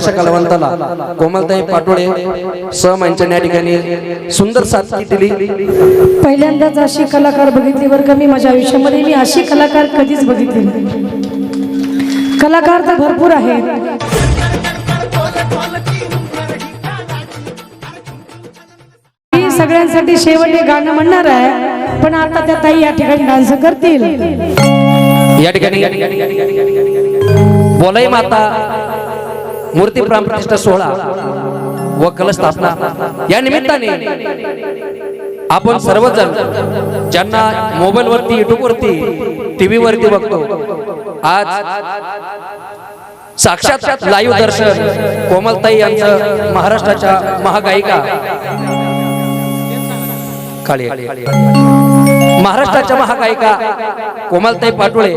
छोट्याशा कलावंताला कोमलताई पाटोळे सम यांच्या या ठिकाणी सुंदर साथ दिली पहिल्यांदाच अशी कलाकार बघितली बरं का मी माझ्या आयुष्यामध्ये. मी अशी कलाकार कधीच बघितली. कलाकार तर भरपूर आहेत. मी सगळ्यांसाठी शेवट हे गाणं म्हणणार आहे पण आता त्या ताई या ठिकाणी डान्स करतील. या ठिकाणी. बोलाई माता. मूर्ती प्राणप्रतिष्ठा सोहळा व कलशस्थापना या निमित्ताने आपण सर्वजण ज्यांना मोबाईल वरती युट्यूब वरती टीव्ही वरती बघतो आज साक्षात लाईव्ह दर्शन कोमलताई यांचं महाराष्ट्राच्या महागायिका महाराष्ट्राच्या महागायिका कोमलताई पाटोळे.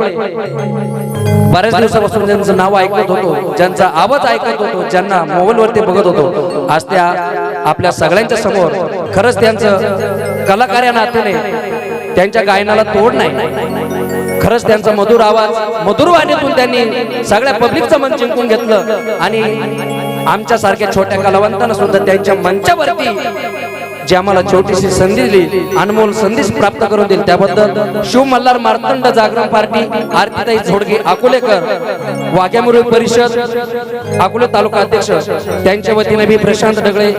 बऱ्याच दिवसापासून ज्यांचं नाव ऐकत होतो ज्यांचा आवाज ऐकत होतो ज्यांना मोबाईल वरती बघत होतो. आज त्या आपल्या सगळ्यांच्या समोर खरंच त्यांचं कलाकार या नात्याने त्यांच्या गायनाला तोड नाही. खरंच त्यांचा मधुर आवाज मधुर वाणीतून त्यांनी सगळ्या पब्लिकचं मन जिंकून घेतलं आणि आमच्या सारख्या छोट्या कलावंतांना सुद्धा त्यांच्या मंचावरती जे आम्हाला छोटीशी संधी दिली अनमोल संदेश प्राप्त करून दिली त्याबद्दल शिव मल्हार मार्तंड जागरण पार्टी आरतीताई झोडगे अकोलेकर वाघ्यामुरी परिषद अकोले तालुका अध्यक्ष त्यांच्या वतीने मी प्रशांत ढगळे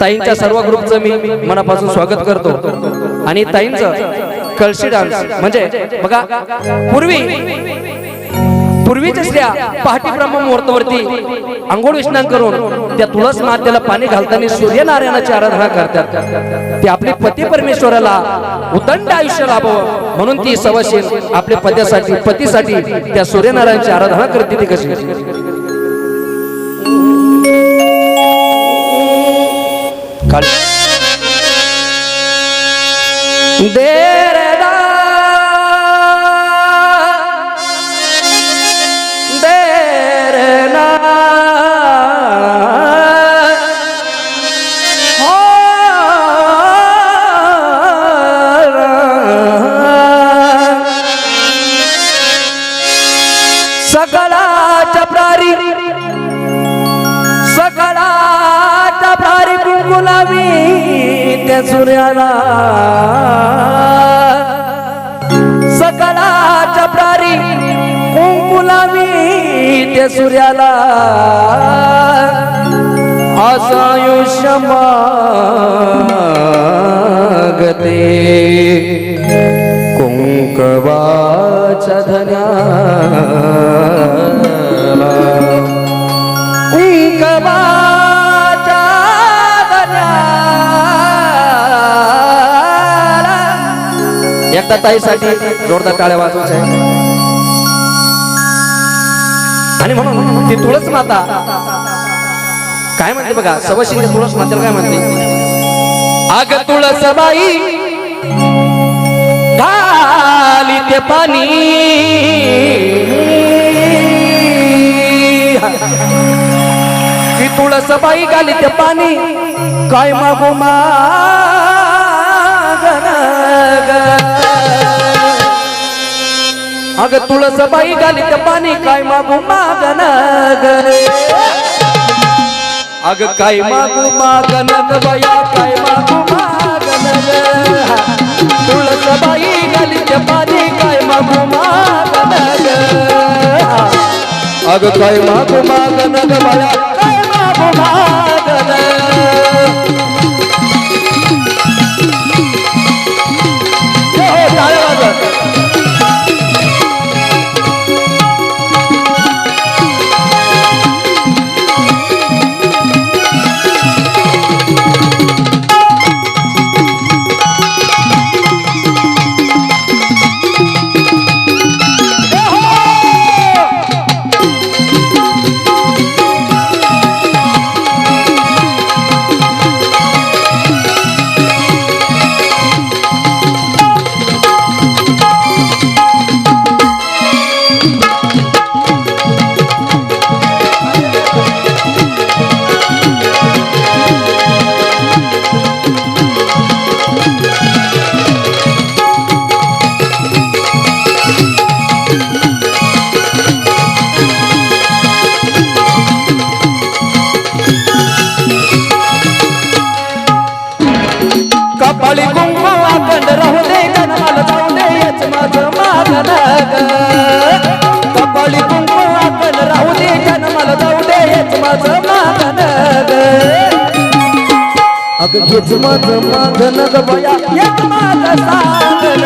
ताईंच्या सर्व ग्रुपचं मी मनापासून स्वागत करतो. आणि ताईंचं कळशी डान्स म्हणजे बघा पूर्वी पूर्वीच असल्या पहाटे ब्रह्म मुहूर्तावरती आंघोळ स्नान करून त्या तुळस मातेला पाणी घालताना सूर्यनारायणाची आराधना करतात. ते आपले पती परमेश्वराला उदंड आयुष्य लाभावं म्हणून ती सवशील. आपल्या पत्यासाठी पतीसाठी त्या सूर्यनारायणाची आराधना करते ती कशी? काळ दे लावी त्या सूर्याला. सकळाच्या प्रारी कुंकुलावी त्या सूर्याला. असं आयुष्य मागते. कुंकवाच्या धन्या कुंकवा एकदा ताईसाठी जोरदार टाळ्या वाजवायच्या आणि म्हणून ती तुळस माता काय म्हणते बघा? सवशिंग तुळस मातेला काय म्हणते? आग तुळस बाई घाली ते पाणी. ती तुळस बाई घाली ते पाणी. काय मागो मा अग तुळस बाई घाली ते पाणी काय मागू मागन अग काय मागू मागन ग बया काय मागू मागन तुळस बाई घाली ते पाणी काय मागू मागन अग काय मागू मागन ग बया काय मागू मागन हेच माझं मागन अग हेच माझं मागन ग बया. हेच माझं सांगन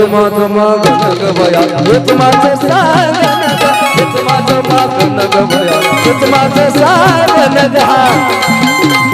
माझं माझं माग नग बया हेच माझं साग ग हेच माझं माग नग बया हेच माझं साग नग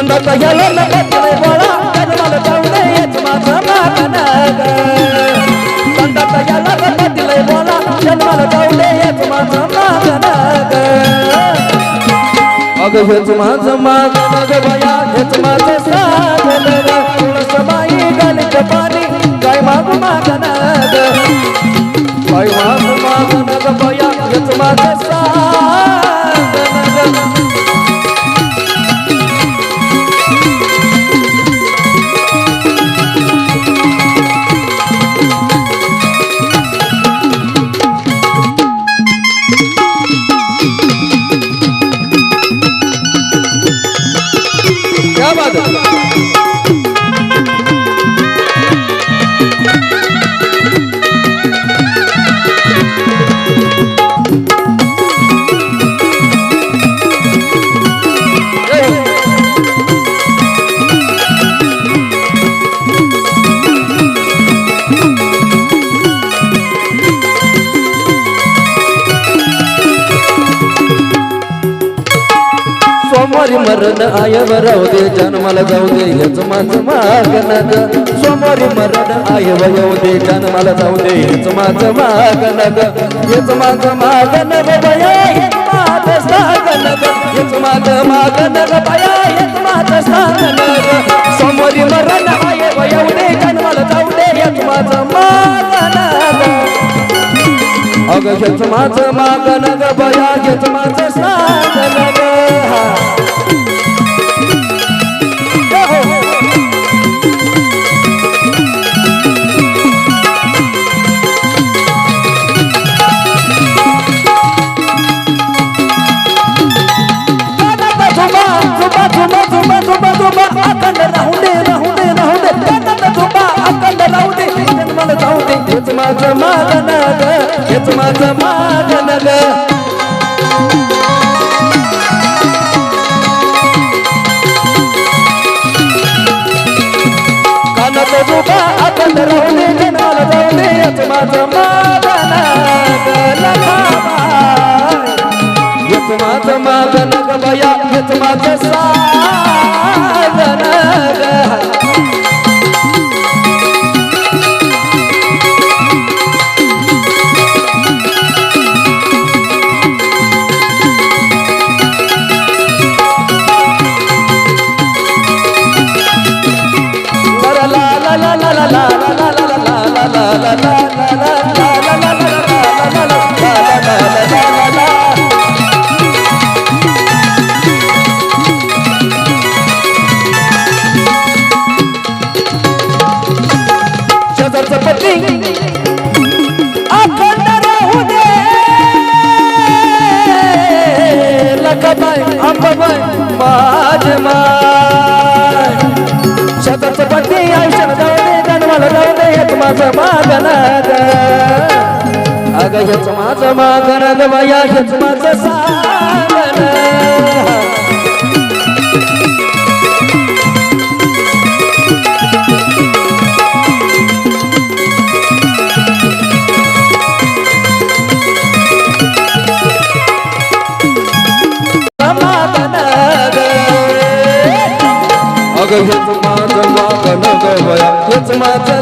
कंदात गेलो न बदले बोळा. जन्माला जाऊ दे हेच माझं मागण कंदात गेलो न बोळा. जन्माला अग हेच माझं ग बया. हेच माझं साधन तुळस बाई पाणी काय मागू काय सोमवारी मरण आय राहू दे जन्माला जाऊ दे हेच माझं मागण सोमवारी मरण आय येऊ दे जन्माला जाऊ दे हेच माझं मागण ग हेच माझं मागण ग बया माझं सागन ग. माझं मागण ग बया हेच माझं सागन सोमवारी मरण आय येऊ दे जन्माला जाऊ दे हेच माझं मागण अग अगं हेच माझं मागण ग बया हेच माझं सागन ग. कानात झुबा अखंड राहू दे जन्माला जाऊ दे माझं मागण ग माझं मागण बया हेच माझं साधन la la la la. हिंमत अगं हेच माझं वागन गवया हेच माझं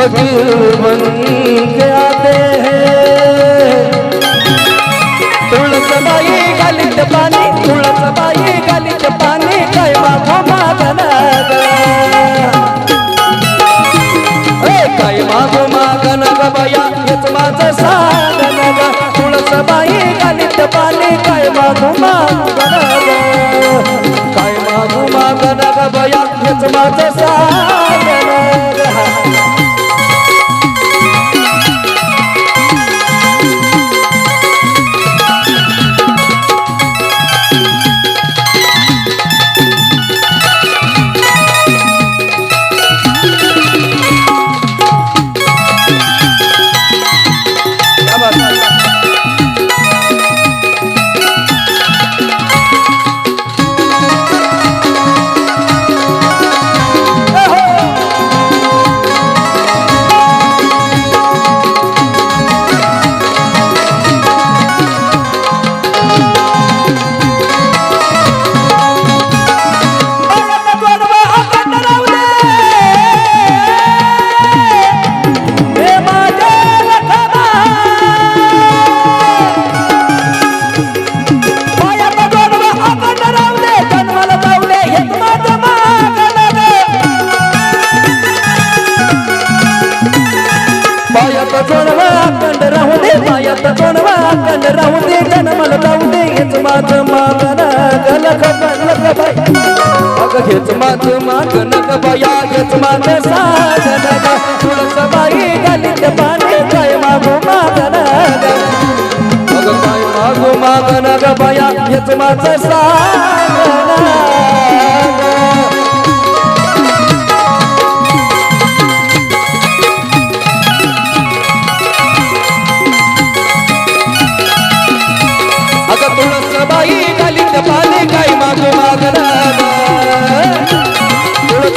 फकीर बन के आते हैं। तुळसबाई गालीत पाणी तुळसबाई गालीत पाणी काय मागो मागन ग ए, काय मागो मागन ग बया हेच माझं साधन ग। तुळसबाई गालीत पाणी काय मागो मागन काय मागो मागन ग हेच माझं माग माग नग बया यजमान साध नग तुळसबाई गलित पाने काय मागो माग नग. मग काय मागो माग नग बया यजमाच साध नग अगं गलित पाने काय मागो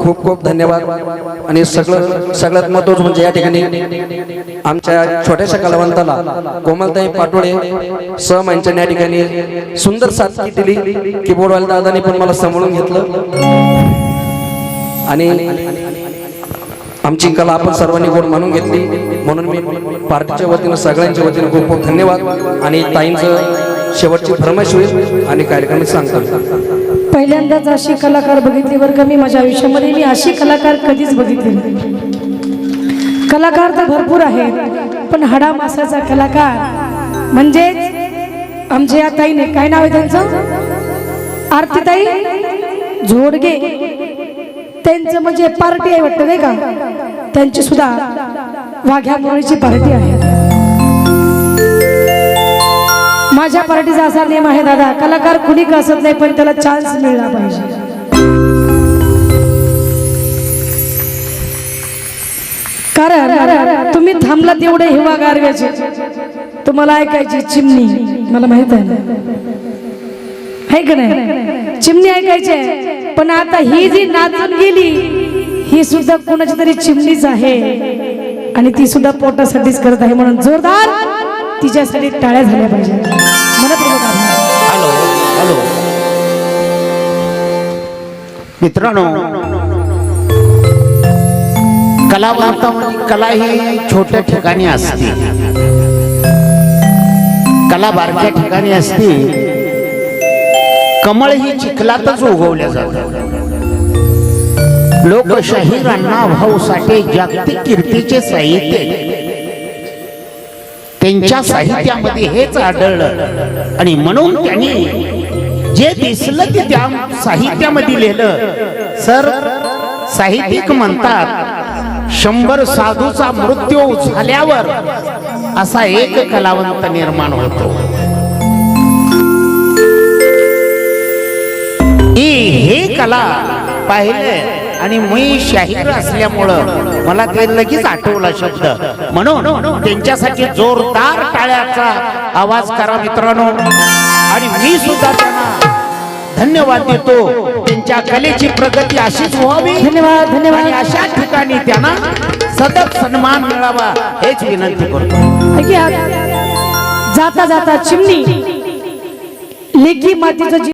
खूप खूप धन्यवाद. आणि सगळं सगळ्यात महत्वाचं म्हणजे या ठिकाणी आमच्या छोट्याशा कलावंताला कोमलताई पाटोळे सम यांच्या या ठिकाणी सुंदर साथ दिली. कीबोर्डवाल्या दादाने पण मला सांभाळून घेतलं. आणि आमची कला आपण सर्वांनी गोड मानून घेतली. म्हणून मी पार्टीच्या वतीनं सगळ्यांच्या वतीनं खूप खूप धन्यवाद. आणि ताईंचं शेवटची फरमाईश होईल आणि कार्यक्रम सांगतो पहिल्यांदाच अशी कलाकार बघितली बरं का मी माझ्या आयुष्यामध्ये. मी अशी कलाकार कधीच बघितली नाही. कलाकार तर भरपूर आहेत पण हाडा मासाचा कलाकार म्हणजे आमच्या या ताईने. काय नाव आहे त्यांचं? आरतीताई झोडगे. त्यांचं म्हणजे पार्टी आहे वाटतं नाही का? त्यांची सुद्धा वाघ्या मुरळीची पार्टी आहे. माझ्या पार्टीचा असा नियम आहे दादा. कलाकार कुणी असत नाही पण त्याला चान्स मिळला पाहिजे. कारण तुम्ही थांबला तेवढे हिवा गारव्याचे तुम्हाला ऐकायची चिमणी. मला माहीत आहे है का नाही? चिमणी ऐकायची आहे. पण आता ही जी नाचून गेली ही सुद्धा कोणाची तरी चिमणीच आहे. आणि ती सुद्धा पोटासाठीच करत आहे म्हणून जोरदार तिच्यासाठी टाळ्या झाल्या पाहिजे मनपूर्वक हॅलो हॅलो. मित्रांनो कला वार्तामध्ये कला ही छोट्या ठिकाणी असते. कला बारक्या ठिकाणी असते. कमळ ही चिखलातच उगवल्या जातात. लोकशाही अण्णा भाऊ साठे जागतिक कीर्तीचे साहित्य त्यांच्या साहित्यामध्ये हेच आढळलं. आणि म्हणून त्यांनी जे दिसलं ते त्या साहित्यामध्ये लिहिलं. सर साहित्यिक म्हणतात शंभर साधूचा मृत्यू झाल्यावर असा एक कलावंत निर्माण होतो. ही हे कला पाहिले. आणि मी शाहीर असल्यामुळं मला ते लगेच आठवला शब्द. म्हणून त्यांच्यासाठी जोरदार टाळ्याचा आवाज करा मित्रांनो. आणि मी सुद्धा त्यांना धन्यवाद देतो. त्यांच्या कलेची प्रगती अशीच व्हावी. धन्यवाद धन्यवाद. अशा ठिकाणी त्यांना सतत सन्मान मिळावा हेच विनंती करतो. जाता जाता चिमणी. लेखी मातीचं